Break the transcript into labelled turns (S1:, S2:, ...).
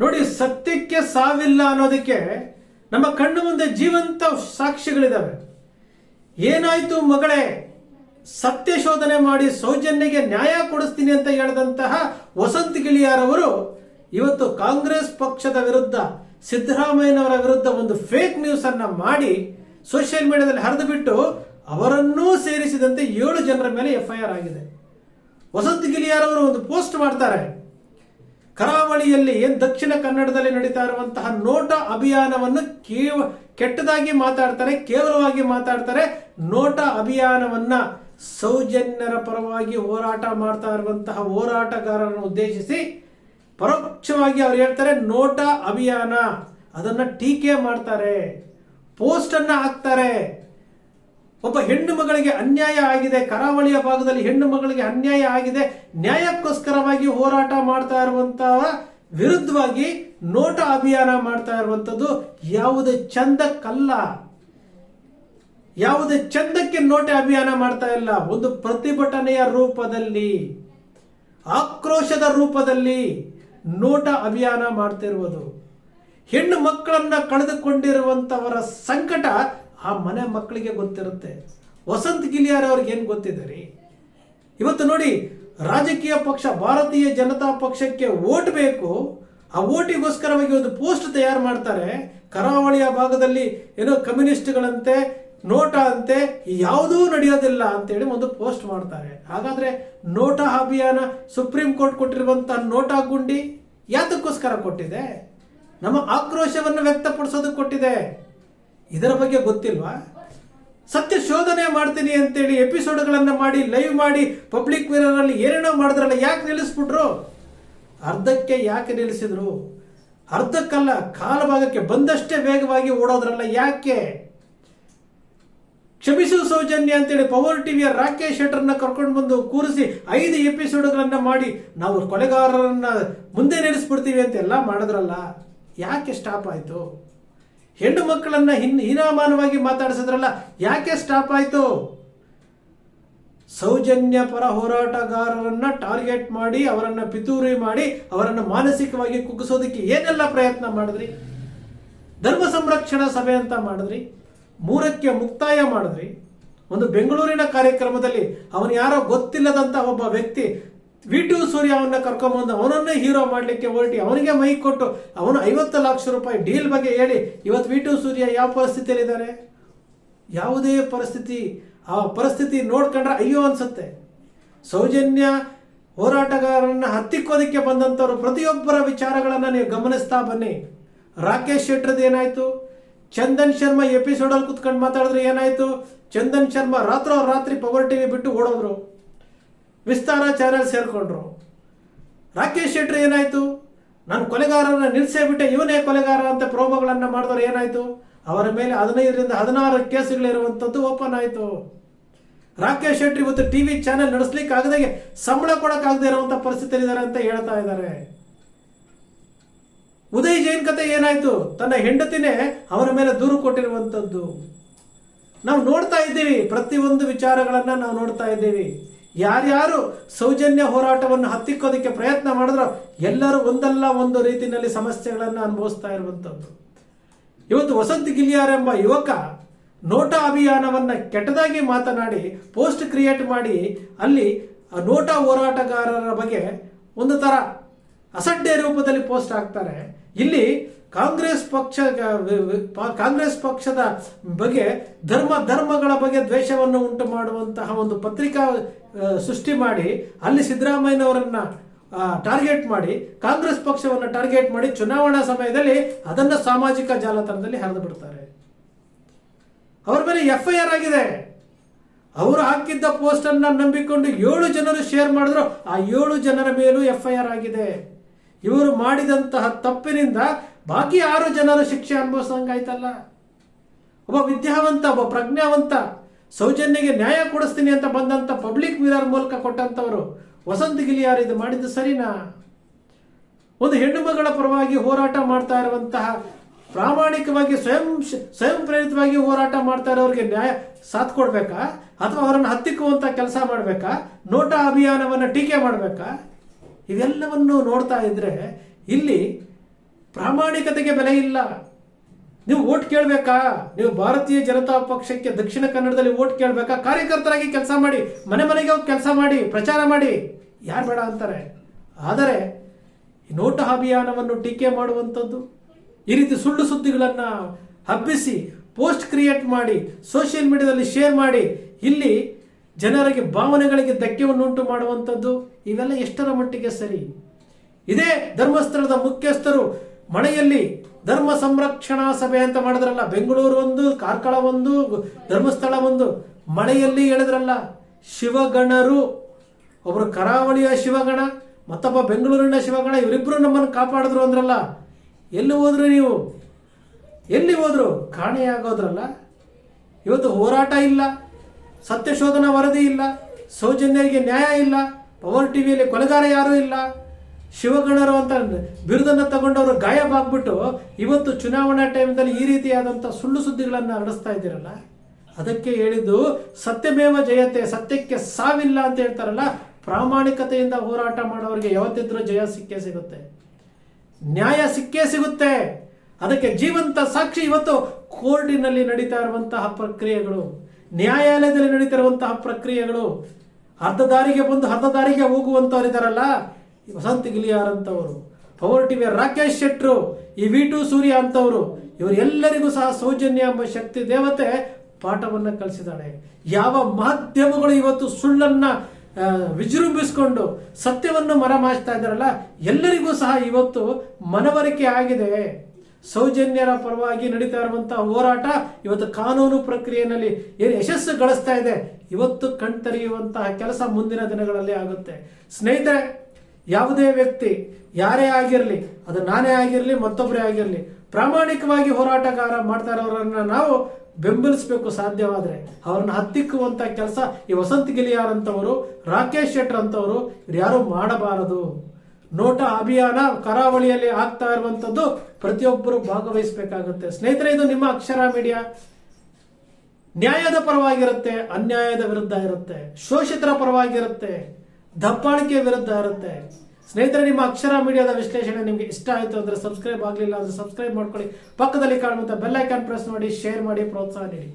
S1: ನೋಡಿ, ಸತ್ಯಕ್ಕೆ ಸಾವಿಲ್ಲ ಅನ್ನೋದಕ್ಕೆ ನಮ್ಮ ಕಣ್ಣು ಮುಂದೆ ಜೀವಂತ ಸಾಕ್ಷಿಗಳಿದ್ದಾವೆ ಏನಾಯ್ತು ಮಗಳೇ? ಸತ್ಯ ಶೋಧನೆ ಮಾಡಿ ಸೌಜನ್ಯಗೆ ನ್ಯಾಯ ಕೊಡಿಸ್ತೀನಿ ಅಂತ ಹೇಳಿದಂತಹ ವಸಂತ್ ಗಿಳಿಯಾರವರು ಇವತ್ತು ಕಾಂಗ್ರೆಸ್ ಪಕ್ಷದ ವಿರುದ್ಧ, ಸಿದ್ದರಾಮಯ್ಯನವರ ವಿರುದ್ಧ ಒಂದು ಫೇಕ್ ನ್ಯೂಸ್ ಅನ್ನ ಮಾಡಿ ಸೋಷಿಯಲ್ ಮೀಡಿಯಾದಲ್ಲಿ ಹರಿದು ಬಿಟ್ಟು ಅವರನ್ನೂ ಸೇರಿಸಿದಂತೆ ಏಳು ಜನರ ಮೇಲೆ ಎಫ್ಐಆರ್ ಆಗಿದೆ. ವಸಂತ್ ಗಿಳಿಯಾರವರು ಒಂದು ಪೋಸ್ಟ್ ಮಾಡ್ತಾರೆ. ಕರಾವಳಿಯಲ್ಲಿ ಏನ್ ದಕ್ಷಿಣ ಕನ್ನಡದಲ್ಲಿ ನಡೀತಾ ಇರುವಂತಹ ನೋಟ ಅಭಿಯಾನವನ್ನು ಕೇವ ಕೆಟ್ಟದಾಗಿ ಮಾತಾಡ್ತಾರೆ, ಕೇವಲವಾಗಿ ಮಾತಾಡ್ತಾರೆ, ನೋಟ ಅಭಿಯಾನವನ್ನ ಸೌಜನ್ಯರ ಪರವಾಗಿ ಹೋರಾಟ ಮಾಡ್ತಾ ಇರುವಂತಹ ಹೋರಾಟಗಾರರನ್ನು ಉದ್ದೇಶಿಸಿ ಪರೋಕ್ಷವಾಗಿ ಅವ್ರು ಹೇಳ್ತಾರೆ, ನೋಟ ಅಭಿಯಾನ, ಅದನ್ನ ಟೀಕೆ ಮಾಡ್ತಾರೆ, ಪೋಸ್ಟ್ ಅನ್ನ ಹಾಕ್ತಾರೆ. ಒಬ್ಬ ಹೆಣ್ಣು ಮಗಳಿಗೆ ಅನ್ಯಾಯ ಆಗಿದೆ, ಕರಾವಳಿಯ ಭಾಗದಲ್ಲಿ ಹೆಣ್ಣು ಮಗಳಿಗೆ ಅನ್ಯಾಯ ಆಗಿದೆ, ನ್ಯಾಯಕ್ಕೋಸ್ಕರವಾಗಿ ಹೋರಾಟ ಮಾಡ್ತಾ ಇರುವಂತಹ ವಿರುದ್ಧವಾಗಿ ನೋಟ ಅಭಿಯಾನ ಮಾಡ್ತಾ ಇರುವಂಥದ್ದು ಯಾವುದೇ ಚಂದಕ್ಕಲ್ಲ. ಯಾವುದೇ ಚಂದಕ್ಕೆ ನೋಟ ಅಭಿಯಾನ ಮಾಡ್ತಾ ಇಲ್ಲ. ಒಂದು ಪ್ರತಿಭಟನೆಯ ರೂಪದಲ್ಲಿ, ಆಕ್ರೋಶದ ರೂಪದಲ್ಲಿ ನೋಟ ಅಭಿಯಾನ ಮಾಡ್ತಿರುವುದು ಹೆಣ್ಣು ಮಕ್ಕಳನ್ನ ಕಳೆದುಕೊಂಡಿರುವಂತವರ ಸಂಕಟ ಆ ಮನೆ ಮಕ್ಕಳಿಗೆ ಗೊತ್ತಿರುತ್ತೆ. ವಸಂತ್ ಗಿಲಿಯಾರ್ ಅವ್ರಿಗೆ ಏನು ಗೊತ್ತಿದೆ ರೀ? ಇವತ್ತು ನೋಡಿ ರಾಜಕೀಯ ಪಕ್ಷ, ಭಾರತೀಯ ಜನತಾ ಪಕ್ಷಕ್ಕೆ ಓಟ್ ಬೇಕು, ಆ ಓಟಿಗೋಸ್ಕರವಾಗಿ ಒಂದು ಪೋಸ್ಟ್ ತಯಾರು ಮಾಡ್ತಾರೆ. ಕರಾವಳಿಯ ಭಾಗದಲ್ಲಿ ಏನೋ ಕಮ್ಯುನಿಸ್ಟ್ಗಳಂತೆ, ನೋಟಾ ಅಂತೆ, ಯಾವುದೂ ನಡೆಯೋದಿಲ್ಲ ಅಂತೇಳಿ ಒಂದು ಪೋಸ್ಟ್ ಮಾಡ್ತಾರೆ. ಹಾಗಾದ್ರೆ ನೋಟಾ ಅಭಿಯಾನ ಸುಪ್ರೀಂ ಕೋರ್ಟ್ ಕೊಟ್ಟಿರುವಂತಹ ನೋಟಾ ಗುಂಡಿ ಯಾತಕ್ಕೋಸ್ಕರ ಕೊಟ್ಟಿದೆ? ನಮ್ಮ ಆಕ್ರೋಶವನ್ನು ವ್ಯಕ್ತಪಡಿಸೋದಕ್ಕೆ ಕೊಟ್ಟಿದೆ. ಇದರ ಬಗ್ಗೆ ಗೊತ್ತಿಲ್ವಾ? ಸತ್ಯ ಶೋಧನೆ ಮಾಡ್ತೀನಿ ಅಂತೇಳಿ ಎಪಿಸೋಡ್ಗಳನ್ನ ಮಾಡಿ ಲೈವ್ ಮಾಡಿ ಪಬ್ಲಿಕ್ ಮಿರರಲ್ಲಿ ಏನೇನೋ ಮಾಡಿದ್ರಲ್ಲ, ಯಾಕೆ ನಿಲ್ಲಿಸ್ಬಿಟ್ರು? ಅರ್ಧಕ್ಕೆ ಯಾಕೆ ನಿಲ್ಲಿಸಿದ್ರು? ಅರ್ಧಕ್ಕಲ್ಲ ಕಾಲಭಾಗಕ್ಕೆ ಬಂದಷ್ಟೇ ವೇಗವಾಗಿ ಓಡೋದ್ರಲ್ಲ ಯಾಕೆ? ಕ್ಷಮಿಸು ಸೌಜನ್ಯ ಅಂತೇಳಿ ಪವರ್ ಟಿವಿಯ ರಾಕೇಶ್ ಶೆಟ್ಟರ್ನ ಕರ್ಕೊಂಡು ಬಂದು ಕೂರಿಸಿ ಐದು ಎಪಿಸೋಡ್ಗಳನ್ನ ಮಾಡಿ ನಾವು ಕೊಲೆಗಾರರನ್ನ ಮುಂದೆ ನಿಲ್ಲಿಸ್ಬಿಡ್ತೀವಿ ಅಂತೆಲ್ಲ ಮಾಡಿದ್ರಲ್ಲ, ಯಾಕೆ ಸ್ಟಾಪ್ ಆಯ್ತು? ಹೆಣ್ಣು ಮಕ್ಕಳನ್ನ ಹಿನ್, ಹೀನಾಮಾನವಾಗಿ ಮಾತಾಡಿಸಿದ್ರಲ್ಲ, ಯಾಕೆ ಸ್ಟಾಪ್ ಆಯ್ತು? ಸೌಜನ್ಯ ಪರ ಹೋರಾಟಗಾರರನ್ನ ಟಾರ್ಗೆಟ್ ಮಾಡಿ, ಅವರನ್ನ ಪಿತೂರಿ ಮಾಡಿ, ಅವರನ್ನ ಮಾನಸಿಕವಾಗಿ ಕುಗ್ಗಿಸೋದಕ್ಕೆ ಏನೆಲ್ಲ ಪ್ರಯತ್ನ ಮಾಡಿದ್ರಿ? ಧರ್ಮ ಸಂರಕ್ಷಣಾ ಸಭೆ ಅಂತ ಮಾಡಿದ್ರಿ, ಮೂರಕ್ಕೆ ಮುಕ್ತಾಯ ಮಾಡಿದ್ರಿ. ಒಂದು ಬೆಂಗಳೂರಿನ ಕಾರ್ಯಕ್ರಮದಲ್ಲಿ ಅವನು ಯಾರೋ ಗೊತ್ತಿಲ್ಲದಂತ ಒಬ್ಬ ವ್ಯಕ್ತಿ ವಿ ಟು ಸೂರ್ಯ ಅವನ್ನ ಕರ್ಕೊಂಬಂದು ಅವನನ್ನೇ ಹೀರೋ ಮಾಡಲಿಕ್ಕೆ ಹೊರಟಿ, ಅವನಿಗೆ ಮೈ ಕೊಟ್ಟು, ಅವನು ಐವತ್ತು ಲಕ್ಷ ರೂಪಾಯಿ ಡೀಲ್ ಬಗ್ಗೆ ಹೇಳಿ, ಇವತ್ತು ವಿ ಟು ಸೂರ್ಯ ಯಾವ ಪರಿಸ್ಥಿತಿಯಲ್ಲಿದ್ದಾರೆ? ಯಾವುದೇ ಪರಿಸ್ಥಿತಿ, ಆ ಪರಿಸ್ಥಿತಿ ನೋಡ್ಕೊಂಡ್ರೆ ಅಯ್ಯೋ ಅನ್ಸುತ್ತೆ. ಸೌಜನ್ಯ ಹೋರಾಟಗಾರರನ್ನ ಹತ್ತಿಕ್ಕೋದಕ್ಕೆ ಬಂದಂಥವ್ರು ಪ್ರತಿಯೊಬ್ಬರ ವಿಚಾರಗಳನ್ನು ನೀವು ಗಮನಿಸ್ತಾ ಬನ್ನಿ. ರಾಕೇಶ್ ಶೆಟ್ಟರ್ದು ಏನಾಯ್ತು? ಚಂದನ್ ಶರ್ಮಾ ಎಪಿಸೋಡಲ್ಲಿ ಕುತ್ಕೊಂಡು ಮಾತಾಡಿದ್ರೆ ಏನಾಯ್ತು? ಚಂದನ್ ಶರ್ಮಾ ರಾತ್ರೋ ರಾತ್ರಿ ಪವರ್ ಟಿವಿ ಬಿಟ್ಟು ಓಡೋದ್ರು. ವಿಸ್ತಾರ ಚಾನೆಲ್ ಸೇರಿಕೊಂಡ್ರು. ರಾಕೇಶ್ ಶೆಟ್ಟಿ ಏನಾಯ್ತು? ನಾನು ಕೊಲೆಗಾರರನ್ನ ನಿಲ್ಸೇ ಬಿಟ್ಟೆ, ಇವನೇ ಕೊಲೆಗಾರ ಅಂತ ಪ್ರೋಮೋಗಳನ್ನು ಮಾಡಿದವರು ಏನಾಯ್ತು? ಅವರ ಮೇಲೆ ಹದಿನೈದರಿಂದ ಹದಿನಾರು ಕೇಸುಗಳಿರುವಂಥದ್ದು ಓಪನ್ ಆಯಿತು. ರಾಕೇಶ್ ಶೆಟ್ಟಿ ಇವತ್ತು ಟಿವಿ ಚಾನೆಲ್ ನಡೆಸ್ಲಿಕ್ಕೆ ಆಗದಾಗೆ ಸಂಬಳ ಕೊಡೋಕ್ಕಾಗದೇ ಇರುವಂತ ಪರಿಸ್ಥಿತಿಯಲ್ಲಿದ್ದಾರೆ ಅಂತ ಹೇಳ್ತಾ ಇದ್ದಾರೆ. ಉದಯ್ ಜೈನ್ ಕತೆ ಏನಾಯ್ತು? ತನ್ನ ಹೆಂಡತಿನೇ ಅವರ ಮೇಲೆ ದೂರು ಕೊಟ್ಟಿರುವಂಥದ್ದು. ನಾವು ನೋಡ್ತಾ ಇದ್ದೀವಿ, ಪ್ರತಿಯೊಂದು ವಿಚಾರಗಳನ್ನ ನಾವು ನೋಡ್ತಾ ಇದ್ದೀವಿ. ಯಾರ್ಯಾರು ಸೌಜನ್ಯ ಹೋರಾಟವನ್ನು ಹತ್ತಿಕ್ಕೋದಕ್ಕೆ ಪ್ರಯತ್ನ ಮಾಡಿದ್ರೋ ಎಲ್ಲರೂ ಒಂದಲ್ಲ ಒಂದು ರೀತಿಯಲ್ಲಿ ಸಮಸ್ಯೆಗಳನ್ನು ಅನುಭವಿಸ್ತಾ ಇರುವಂಥದ್ದು. ಇವತ್ತು ವಸಂತ್ ಗಿಲಿಯಾರ್ ಎಂಬ ಯುವಕ ನೋಟಾ ಅಭಿಯಾನವನ್ನ ಕೆಟ್ಟದಾಗಿ ಮಾತನಾಡಿ, ಪೋಸ್ಟ್ ಕ್ರಿಯೇಟ್ ಮಾಡಿ, ಅಲ್ಲಿ ನೋಟಾ ಹೋರಾಟಗಾರರ ಬಗ್ಗೆ ಒಂದು ಥರ ಅಸಡ್ಡೆ ರೂಪದಲ್ಲಿ ಪೋಸ್ಟ್ ಹಾಕ್ತಾರೆ. ಇಲ್ಲಿ ಕಾಂಗ್ರೆಸ್ ಪಕ್ಷ, ಕಾಂಗ್ರೆಸ್ ಪಕ್ಷದ ಬಗ್ಗೆ ಧರ್ಮ, ಧರ್ಮಗಳ ಬಗ್ಗೆ ದ್ವೇಷವನ್ನು ಉಂಟು ಮಾಡುವಂತಹ ಒಂದು ಪತ್ರಿಕಾ ಸೃಷ್ಟಿ ಮಾಡಿ, ಅಲ್ಲಿ ಸಿದ್ದರಾಮಯ್ಯನವರನ್ನ ಟಾರ್ಗೆಟ್ ಮಾಡಿ, ಕಾಂಗ್ರೆಸ್ ಪಕ್ಷವನ್ನು ಟಾರ್ಗೆಟ್ ಮಾಡಿ ಚುನಾವಣಾ ಸಮಯದಲ್ಲಿ ಅದನ್ನ ಸಾಮಾಜಿಕ ಜಾಲತಾಣದಲ್ಲಿ ಹರಿದು ಬಿಡ್ತಾರೆ. ಅವ್ರ ಮೇಲೆ ಎಫ್ ಐ ಆರ್ ಆಗಿದೆ. ಅವರು ಹಾಕಿದ್ದ ಪೋಸ್ಟ್ ಅನ್ನ ನಂಬಿಕೊಂಡು ಏಳು ಜನರು ಶೇರ್ ಮಾಡಿದ್ರು, ಆ ಏಳು ಜನರ ಮೇಲೂ ಎಫ್ ಐ ಆರ್ ಆಗಿದೆ. ಇವರು ಮಾಡಿದಂತಹ ತಪ್ಪಿನಿಂದ ಬಾಕಿ ಆರು ಜನರು ಶಿಕ್ಷೆ ಅನುಭವಿಸಂಗಾಯ್ತಲ್ಲ ಒಬ್ಬ ವಿದ್ಯಾವಂತ, ಒಬ್ಬ ಪ್ರಜ್ಞಾವಂತ ಸೌಜನ್ಯಗೆ ನ್ಯಾಯ ಕೊಡಿಸ್ತೀನಿ ಅಂತ ಬಂದಂತ ಪಬ್ಲಿಕ್ ಮಿರರ್ ಮೂಲಕ ಕೊಟ್ಟಂತವರು ವಸಂತ ಗಿಲಿಯಾರ್ ಇದು ಮಾಡಿದ್ದು ಸರಿನಾ? ಒಂದು ಹೆಣ್ಣು ಮಗಳ ಪರವಾಗಿ ಹೋರಾಟ ಮಾಡ್ತಾ ಇರುವಂತಹ ಪ್ರಾಮಾಣಿಕವಾಗಿ ಸ್ವಯಂ ಸ್ವಯಂ ಪ್ರೇರಿತವಾಗಿ ಹೋರಾಟ ಮಾಡ್ತಾ ಇರೋರಿಗೆ ನ್ಯಾಯ ಸಾಥ್ ಕೊಡ್ಬೇಕಾ? ಅಥವಾ ಅವರನ್ನು ಹತ್ತಿಕ್ಕುವಂತ ಕೆಲಸ ಮಾಡಬೇಕಾ? ನೋಟಾ ಅಭಿಯಾನವನ್ನ ಟೀಕೆ ಮಾಡಬೇಕಾ? ಇವೆಲ್ಲವನ್ನು ನೋಡ್ತಾ ಇದ್ರೆ ಇಲ್ಲಿ ಪ್ರಾಮಾಣಿಕತೆಗೆ ಬೆಲೆ ಇಲ್ಲ. ನೀವು ಓಟ್ ಕೇಳಬೇಕಾ? ನೀವು ಭಾರತೀಯ ಜನತಾ ಪಕ್ಷಕ್ಕೆ ದಕ್ಷಿಣ ಕನ್ನಡದಲ್ಲಿ ಓಟ್ ಕೇಳಬೇಕಾ? ಕಾರ್ಯಕರ್ತರಾಗಿ ಕೆಲಸ ಮಾಡಿ, ಮನೆ ಮನೆಗೆ ಹೋಗಿ ಕೆಲಸ ಮಾಡಿ, ಪ್ರಚಾರ ಮಾಡಿ. ಯಾರು ಬೇಡ ಅಂತಾರೆ. ಆದರೆ ನೋಟು ಅಭಿಯಾನವನ್ನು ಟೀಕೆ ಮಾಡುವಂಥದ್ದು, ಈ ರೀತಿ ಸುಳ್ಳು ಸುದ್ದಿಗಳನ್ನು ಹಬ್ಬಿಸಿ, ಪೋಸ್ಟ್ ಕ್ರಿಯೇಟ್ ಮಾಡಿ, ಸೋಷಿಯಲ್ ಮೀಡಿಯಾದಲ್ಲಿ ಶೇರ್ ಮಾಡಿ, ಇಲ್ಲಿ ಜನರಿಗೆ ಭಾವನೆಗಳಿಗೆ ಧಕ್ಕೆಯನ್ನುಂಟು ಮಾಡುವಂಥದ್ದು, ಇವೆಲ್ಲ ಎಷ್ಟರ ಮಟ್ಟಿಗೆ ಸರಿ? ಇದೇ ಧರ್ಮಸ್ಥಳದ ಮುಖ್ಯಸ್ಥರು ಮಳೆಯಲ್ಲಿ ಧರ್ಮ ಸಂರಕ್ಷಣಾ ಸಭೆ ಅಂತ ಮಾಡಿದ್ರಲ್ಲ, ಬೆಂಗಳೂರು ಒಂದು, ಕಾರ್ಕಳ ಒಂದು, ಧರ್ಮಸ್ಥಳ ಒಂದು ಮಳೆಯಲ್ಲಿ ಹೇಳಿದ್ರಲ್ಲ, ಶಿವಗಣರು ಒಬ್ಬರು ಕರಾವಳಿಯ ಶಿವಗಣ, ಮತ್ತೊಬ್ಬ ಬೆಂಗಳೂರಿನ ಶಿವಗಣ ಇವರಿಬ್ಬರು ನಮ್ಮನ್ನು ಕಾಪಾಡಿದ್ರು ಅಂದ್ರಲ್ಲ, ಎಲ್ಲಿ ಹೋದ್ರು ನೀವು? ಎಲ್ಲಿ ಹೋದ್ರು? ಕಾಣೆಯಾಗೋದ್ರಲ್ಲ ಇವತ್ತು ಹೋರಾಟ ಇಲ್ಲ, ಸತ್ಯಶೋಧನಾ ವರದಿ ಇಲ್ಲ, ಸೌಜನ್ಯರಿಗೆ ನ್ಯಾಯ ಇಲ್ಲ, ಪವರ್ ಟಿವಿಯಲ್ಲಿ ಕೊಲೆಗಾರ ಯಾರೂ ಇಲ್ಲ. ಶಿವಗಣರು ಅಂತ ಬಿರುದನ್ನು ತಗೊಂಡವರು ಗಾಯಬಾಗ್ಬಿಟ್ಟು ಇವತ್ತು ಚುನಾವಣಾ ಟೈಮ್ದಲ್ಲಿ ಈ ರೀತಿಯಾದಂಥ ಸುಳ್ಳು ಸುದ್ದಿಗಳನ್ನು ಹರಡಿಸ್ತಾ ಇದ್ದೀರಲ್ಲ, ಅದಕ್ಕೆ ಹೇಳಿದ್ದು ಸತ್ಯಮೇವ ಜಯತೆ, ಸತ್ಯಕ್ಕೆ ಸಾವಿಲ್ಲ ಅಂತ ಹೇಳ್ತಾರಲ್ಲ, ಪ್ರಾಮಾಣಿಕತೆಯಿಂದ ಹೋರಾಟ ಮಾಡೋರಿಗೆ ಯಾವತ್ತಿದ್ರೂ ಜಯ ಸಿಕ್ಕೇ ಸಿಗುತ್ತೆ. ನ್ಯಾಯ ಸಿಕ್ಕೇ ಸಿಗುತ್ತೆ. ಅದಕ್ಕೆ ಜೀವಂತ ಸಾಕ್ಷಿ ಇವತ್ತು ಕೋರ್ಟಿನಲ್ಲಿ ನಡೀತಾ ಇರುವಂತಹ ಪ್ರಕ್ರಿಯೆಗಳು, ನ್ಯಾಯಾಲಯದಲ್ಲಿ ನಡೀತಾ ಇರುವಂತಹ ಪ್ರಕ್ರಿಯೆಗಳು, ಅರ್ಧ ದಾರಿಗೆ ಬಂದು ಅರ್ಧ ದಾರಿಗೆ ವಸಂತ ಗಿಲಿಯಾರ್ ಅಂತವರು ಪವರ್ ಟಿವಿ ರಾಕೇಶ್ ಶೆಟ್ರು, ಈ ವಿ ಟು ಸೂರ್ಯ ಅಂತವರು, ಇವರೆಲ್ಲರಿಗೂ ಸಹ ಸೌಜನ್ಯ ಎಂಬ ಶಕ್ತಿ ದೇವತೆ ಪಾಠವನ್ನ ಕಲಿಸಿದ್ದಾಳೆ. ಯಾವ ಮಾಧ್ಯಮಗಳು ಇವತ್ತು ಸುಳ್ಳನ್ನ ವಿಜೃಂಭಿಸ್ಕೊಂಡು ಸತ್ಯವನ್ನು ಮರಮಾಚ್ತಾ ಇದ್ದಾರಲ್ಲ, ಎಲ್ಲರಿಗೂ ಸಹ ಇವತ್ತು ಮನವರಿಕೆ ಆಗಿದೆ. ಸೌಜನ್ಯರ ಪರವಾಗಿ ನಡೀತಾ ಇರುವಂತಹ ಹೋರಾಟ ಇವತ್ತು ಕಾನೂನು ಪ್ರಕ್ರಿಯೆಯಲ್ಲಿ ಏನು ಯಶಸ್ಸು ಗಳಿಸ್ತಾ ಇದೆ, ಇವತ್ತು ಕಣ್ತರಿಯುವಂತಹ ಕೆಲಸ ಮುಂದಿನ ದಿನಗಳಲ್ಲಿ ಆಗುತ್ತೆ. ಸ್ನೇಹಿತರೆ ಯಾವುದೇ ವ್ಯಕ್ತಿ ಯಾರೇ ಆಗಿರಲಿ, ಅದು ನಾನೇ ಆಗಿರಲಿ, ಮತ್ತೊಬ್ಬರೇ ಆಗಿರಲಿ, ಪ್ರಾಮಾಣಿಕವಾಗಿ ಹೋರಾಟಗಾರ ಮಾಡ್ತಾ ಇರೋರನ್ನ ನಾವು ಬೆಂಬಲಿಸಬೇಕು ಸಾಧ್ಯವಾದರೆ ಅವ್ರನ್ನ ಹತ್ತಿಕ್ಕುವಂತ ಕೆಲಸ ಈ ವಸಂತ ಗಿಲಿಯಾರ್ ಅಂತವರು ರಾಕೇಶ್ ಶೆಟ್ಟರ್ ಅಂತವರು ಇವ್ರು ಯಾರು ಮಾಡಬಾರದು. ನೋಟ ಅಭಿಯಾನ ಕರಾವಳಿಯಲ್ಲಿ ಆಗ್ತಾ ಇರುವಂಥದ್ದು ಪ್ರತಿಯೊಬ್ಬರು ಭಾಗವಹಿಸಬೇಕಾಗುತ್ತೆ. ಸ್ನೇಹಿತರೆ, ಇದು ನಿಮ್ಮ ಅಕ್ಷರ ಮೀಡಿಯಾ. ನ್ಯಾಯದ ಪರವಾಗಿರುತ್ತೆ, ಅನ್ಯಾಯದ ವಿರುದ್ಧ ಇರುತ್ತೆ. ಶೋಷಿತರ ಪರವಾಗಿರುತ್ತೆ. ದಬ್ಬಾಳಿಕೆ ವಿರುದ್ಧ ಇರುತ್ತೆ. ಸ್ನೇಹಿತರೆ, ನಿಮ್ಮ ಅಕ್ಷರ ಮೀಡಿಯಾದ ವಿಶ್ಲೇಷಣೆ ನಿಮಗೆ ಇಷ್ಟ ಆಯಿತು ಅಂದರೆ ಸಬ್ಸ್ಕ್ರೈಬ್ ಆಗಲಿಲ್ಲ ಅಂದರೆ ಸಬ್ಸ್ಕ್ರೈಬ್ ಮಾಡ್ಕೊಳ್ಳಿ. ಪಕ್ಕದಲ್ಲಿ ಕಾಣುವಂಥ ಬೆಲ್ ಐಕಾನ್ ಪ್ರೆಸ್ ಮಾಡಿ ಶೇರ್ ಮಾಡಿ, ಪ್ರೋತ್ಸಾಹ ನೀಡಿ.